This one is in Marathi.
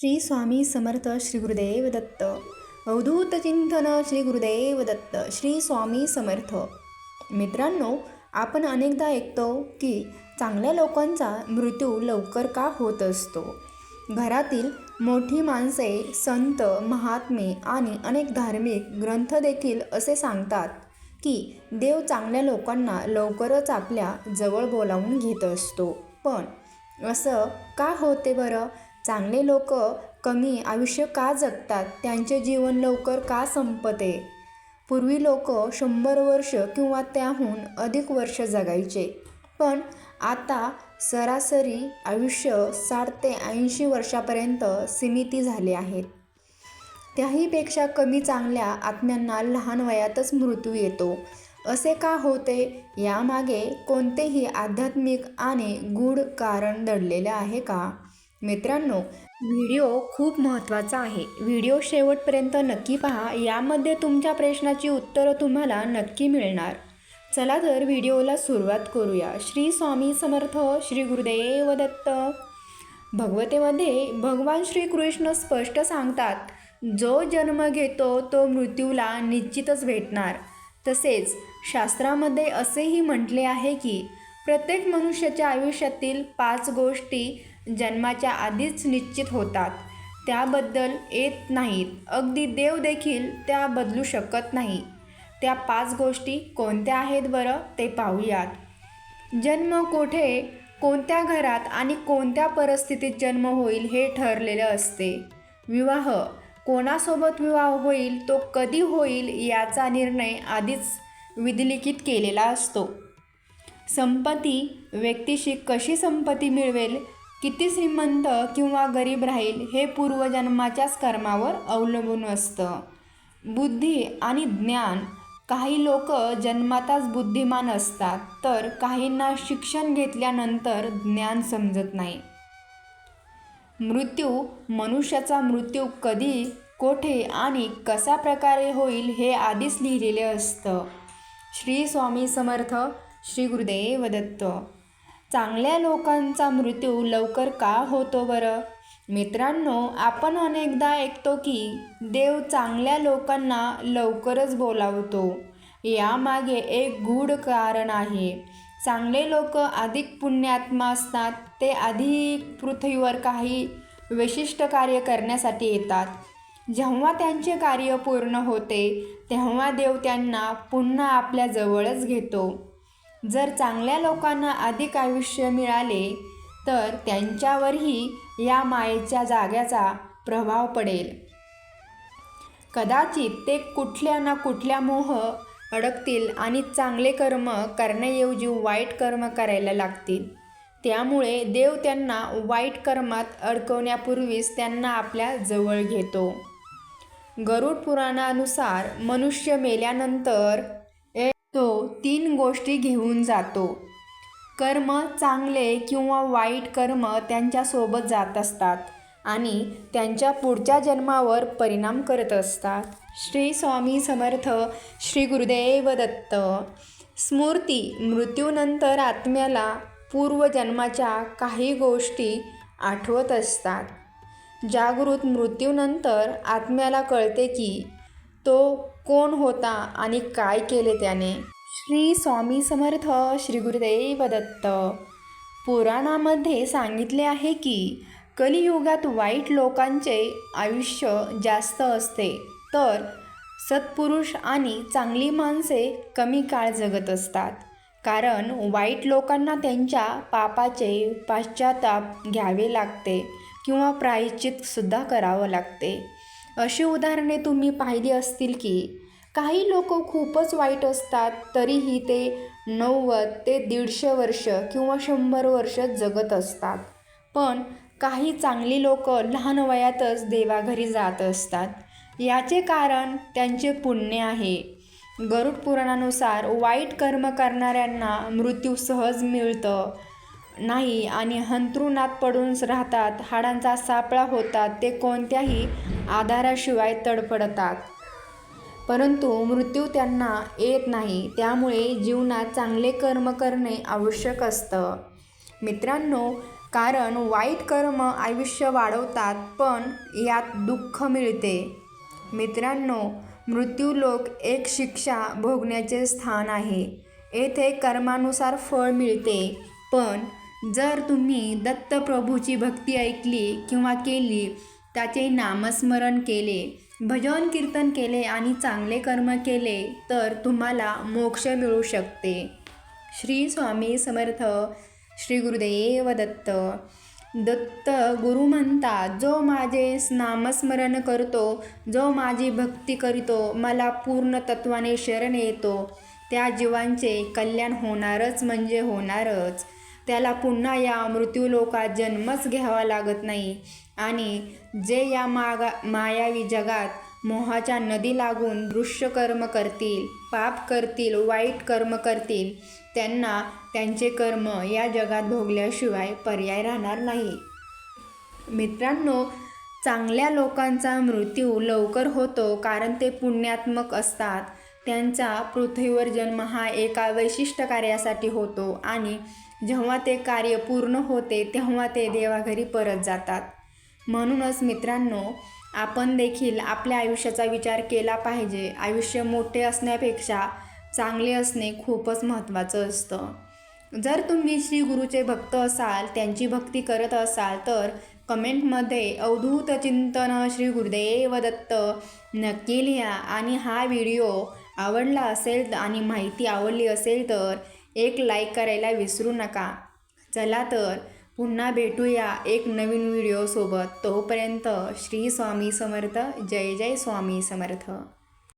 श्री स्वामी समर्थ श्री गुरुदेव दत्त. अवधूत चिंतन श्री गुरुदेव दत्त. श्री स्वामी समर्थ. मित्रांनो आपण अनेकदा ऐकतो की चांगल्या लोकांचा मृत्यू लवकर का होत असतो? घरातील मोठी माणसे संत महात्मे आणि अनेक धार्मिक ग्रंथ देखील असे सांगतात की देव चांगल्या लोकांना लवकरच आपल्या जवळ बोलावून घेत असतो. पण असं का होते बरं? चांगले लोक कमी आयुष्य का जगतात? त्यांचे जीवन लवकर का संपते? पूर्वी लोक शंभर वर्ष किंवा त्याहून अधिक वर्ष जगायचे. पण आता सरासरी आयुष्य साठ ते ऐंशी वर्षापर्यंत सीमिती झाले आहेत त्याहीपेक्षा कमी चांगल्या आत्म्यांना लहान वयातच मृत्यू येतो. असे का होते? यामागे कोणतेही आध्यात्मिक आणि गूढ कारण दडलेले आहे का? मित्रांनो व्हिडिओ खूप महत्त्वाचा आहे. व्हिडिओ शेवटपर्यंत नक्की पहा. यामध्ये तुमच्या प्रश्नाची उत्तरं तुम्हाला नक्की मिळणार. चला तर व्हिडिओला सुरुवात करूया. श्री स्वामी समर्थ श्री गुरुदेव दत्त भगवतेमध्ये भगवान श्रीकृष्ण स्पष्ट सांगतात जो जन्म घेतो तो मृत्यूला निश्चितच भेटणार. तसेच शास्त्रामध्ये असेही म्हटले आहे की प्रत्येक मनुष्याच्या आयुष्यातील पाच गोष्टी जन्माच्या आधीच निश्चित होतात. त्याबद्दल येत नाहीत. अगदी देव देखील त्या बदलू शकत नाही. त्या पाच गोष्टी कोणत्या आहेत बरं ते पाहूयात. जन्म कोठे कोणत्या घरात आणि कोणत्या परिस्थितीत जन्म होईल हे ठरलेलं असते. विवाह कोणासोबत विवाह होईल तो कधी होईल याचा निर्णय आधीच विधिलिखित केलेला असतो. संपत्ती व्यक्तीशी कशी संपत्ती मिळवेल किती श्रीमंत किंवा गरीब राहील हे पूर्वजन्माच्याच कर्मावर अवलंबून असतं. बुद्धी आणि ज्ञान काही लोक जन्मातच बुद्धिमान असतात तर काहींना शिक्षण घेतल्यानंतर ज्ञान समजत नाही. मृत्यू मनुष्याचा मृत्यू कधी कोठे आणि कशा प्रकारे होईल हे आधीच लिहिलेले असतं. श्री स्वामी समर्थ श्री गुरुदेव दत्त चांगल्या लोकांचा मृत्यू लवकर का होतो बरं? मित्रांनो आपण अनेकदा ऐकतो की देव चांगल्या लोकांना लवकरच बोलावतो. यामागे एक गूढ कारण आहे. चांगले लोक अधिक पुण्यात्मा असतात ते अधिक पृथ्वीवर काही विशिष्ट कार्य करण्यासाठी येतात. जेव्हा त्यांचे कार्य पूर्ण होते तेव्हा देव त्यांना पुन्हा आपल्या जवळच घेतो. जर चांगल्या लोकांना अधिक आयुष्य मिळाले तर त्यांच्यावरही या मायेच्या जाग्याचा प्रभाव पडेल. कदाचित ते कुठल्या ना कुठल्या मोह अडकतील आणि चांगले कर्म करण्याऐवजी वाईट कर्म करायला लागतील. त्यामुळे देव त्यांना वाईट कर्मात अडकवण्यापूर्वीच त्यांना आपल्या जवळ घेतो. गरुड पुराणानुसार मनुष्य मेल्यानंतर तो तीन गोष्टी घेऊन जातो. कर्म चांगले किंवा वाईट कर्म त्यांच्यासोबत जात असतात आणि त्यांच्या पुढच्या जन्मावर परिणाम करत असतात. श्री स्वामी समर्थ श्री गुरुदेव दत्त. स्मृती मृत्यूनंतर आत्म्याला पूर्वजन्माच्या काही गोष्टी आठवत असतात. जागृत मृत्यूनंतर आत्म्याला कळते की तो कोण होता आणि काय केले त्याने? श्री स्वामी समर्थ श्री गुरुदेव दत्त. पुराणामध्ये सांगितले आहे की कलियुगात वाईट लोकांचे आयुष्य जास्त असते. तर सत्पुरुष आणि चांगली माणसे कमी काळ जगत असतात. कारण वाईट लोकांना त्यांच्या पापाचे पाश्चाताप घ्यावे लागते किंवा प्रायश्चितसुद्धा करावं लागते. अशी उदाहरणे तुम्ही पाहिली असतील की काही लोक खूपच वाईट असतात तरीही ते नव्वद ते दीडशे वर्ष किंवा शंभर वर्ष जगत असतात. पण काही चांगली लोक लहान वयातच देवाघरी जात असतात. याचे कारण त्यांचे पुण्य आहे. गरुड पुराणानुसार वाईट कर्म करणाऱ्यांना मृत्यू सहज मिळतं. नाही आणि हंतरुणात पडून राहतात हाडांचा सापळा होतात ते कोणत्याही आधाराशिवाय तडफडतात. परंतु मृत्यू त्यांना येत नाही त्यामुळे जीवनात चांगले कर्म करणे आवश्यक असतं. मित्रांनो कारण वाईट कर्म आयुष्य वाढवतात पण यात दुःख मिळते. मित्रांनो मृत्यू लोक एक शिक्षा भोगण्याचे स्थान आहे. येथे कर्मानुसार फळ मिळते पण जर तुम्ही दत्तप्रभूची भक्ती ऐकली किंवा केली त्याचे नामस्मरण केले भजन कीर्तन केले आणि चांगले कर्म केले तर तुम्हाला मोक्ष मिळू शकते. श्री स्वामी समर्थ श्री गुरुदेव दत्त. दत्त गुरु म्हणतात जो माझे नामस्मरण करतो जो माझी भक्ती करतो मला पूर्ण तत्वाने शरण येतो. त्या जीवांचे कल्याण होणारच म्हणजे होणारच. त्याला पुन्हा या मृत्यूलोकात जन्मच घ्यावा लागत नाही. आणि जे या मागा मायावी जगात मोहाच्या नदी लागून दृश्यकर्म करतील पाप करतील वाईट कर्म करतील त्यांना त्यांचे कर्म या जगात भोगल्याशिवाय पर्याय राहणार नाही. मित्रांनो चांगल्या लोकांचा मृत्यू लवकर होतो कारण ते पुण्यात्मक असतात. त्यांचा पृथ्वीवर जन्म हा एका विशिष्ट कार्यासाठी होतो आणि जेव्हा ते कार्य पूर्ण होते तेव्हा ते देवाघरी परत जातात. म्हणूनच मित्रांनो आपण देखील आपल्या आयुष्याचा विचार केला पाहिजे. आयुष्य मोठे असण्यापेक्षा चांगले असणे खूपच महत्त्वाचं असतं. जर तुम्ही श्री गुरुचे भक्त असाल त्यांची भक्ती करत असाल तर कमेंटमध्ये अवधूत चिंतन श्री गुरुदेव दत्त नक्की लिहा. आणि हा व्हिडिओ आवडला असेल आणि माहिती आवडली असेल तर एक लाईक करायला विसरू नका. चला तर पुन्हा भेटूया एक नवीन व्हिडिओसोबत तोपर्यंत श्री स्वामी समर्थ. जय जय स्वामी समर्थ.